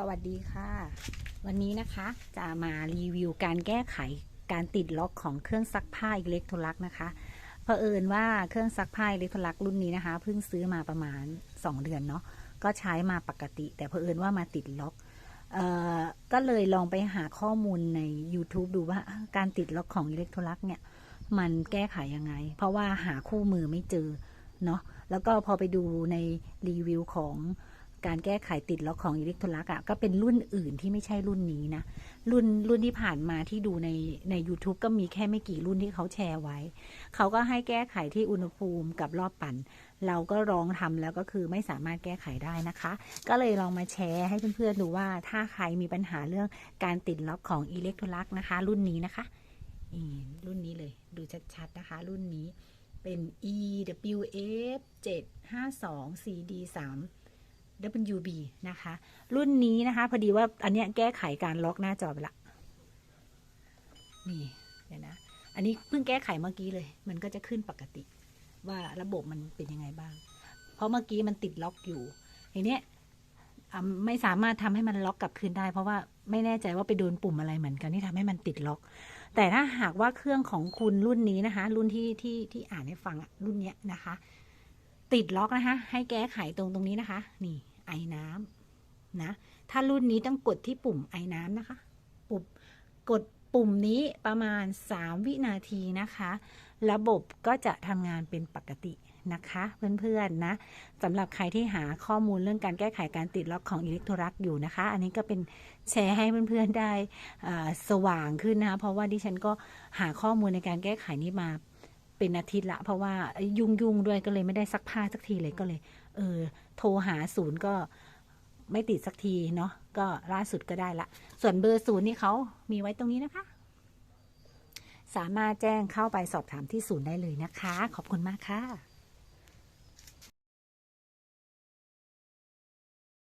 สวัสดีค่ะ วันนี้นะคะจะมารีวิวการแก้ไขการติดล็อกของเครื่องซักผ้าอิเล็กโทรลักนะคะเผอิญว่าเครื่องซักผ้าอิเล็กโทรลักรุ่นนี้นะคะเพิ่งซื้อมาประมาณ 2 เดือนเนาะก็ใช้มาปกติ แต่เผอิญว่ามาติดล็อกเอ่อก็เลยลองไปหาข้อมูลใน YouTube ดูว่าการติดล็อกของอิเล็กโทรลักเนี่ยมันแก้ไขยังไง เพราะว่าหาคู่มือไม่เจอเนาะแล้วก็พอไปดูในรีวิวของ การแก้ไขติดล็อกของอิเล็กโทรลักอะก็เป็นรุ่นอื่นที่ไม่ใช่รุ่นนี้นะ รุ่นรุ่นที่ผ่านมาที่ดูในใน u t u b e ก็มีแค่ไม่กี่รุ่นที่เขาแชร์ไว้ เขาก็ให้แก้ไขที่อุณหภูมิกับรอบปั่น เราก็ลองทำแล้วก็คือไม่สามารถแก้ไขได้นะคะ ก็เลยลองมาแชร์ให้เพื่อนๆดูว่าถ้าใครมีปัญหาเรื่องการติดล็อกของอิเล็กโทรลักนะคะ รุ่นนี้นะคะรุ่นนี้เลยดูชัดๆนะคะ รุ่นนี้เป็น EWF 752 CD 3 WB นะคะ รุ่นนี้นะคะ พอดีว่าอันเนี้ยแก้ไขการล็อกหน้าจอไปละ นี่เดี๋ยวนะ อันนี้เพิ่งแก้ไขเมื่อกี้เลย มันก็จะขึ้นปกติ ว่าระบบมันเป็นยังไงบ้าง เพราะเมื่อกี้มันติดล็อกอยู่ทีเนี้ยไม่สามารถทำให้มันล็อกกลับคืนได้ เพราะว่าไม่แน่ใจว่าไปโดนปุ่มอะไรเหมือนกันที่ทำให้มันติดล็อก แต่ถ้าหากว่าเครื่องของคุณรุ่นนี้นะคะ รุ่นที่ที่ที่อ่านให้ฟังรุ่นเนี้ยนะคะ ติดล็อกนะคะ ให้แก้ไขตรงตรงนี้นะคะ นี่ไอ้น้ำนะ ถ้ารุ่นนี้ต้องกดที่ปุ่มไอ้น้ำนะคะ ปุ่มกดปุ่มนี้ประมาณ 3 วินาทีนะคะ ระบบก็จะทำงานเป็นปกตินะคะเพื่อนๆนะสำหรับใครที่หาข้อมูลเรื่องการแก้ไขการติดล็อกของอิเล็กโทรักอยู่นะคะ อันนี้ก็เป็นแชร์ให้เพื่อนๆได้สว่างขึ้นนะคะเพราะว่าดิฉันก็หาข้อมูลในการแก้ไขนี้มา เป็นอาทิตย์ละ เพราะว่ายุ่งยุ่งๆด้วยก็เลยไม่ได้ซักผ้าสักทีเลยก็เลย เออ โทรหาศูนย์ก็ไม่ติดสักทีเนาะก็ล่าสุดก็ได้ละ ส่วนเบอร์ศูนย์นี่เขามีไว้ตรงนี้นะคะ สามารถแจ้งเข้าไปสอบถามที่ศูนย์ได้เลยนะคะ ขอบคุณมากค่ะ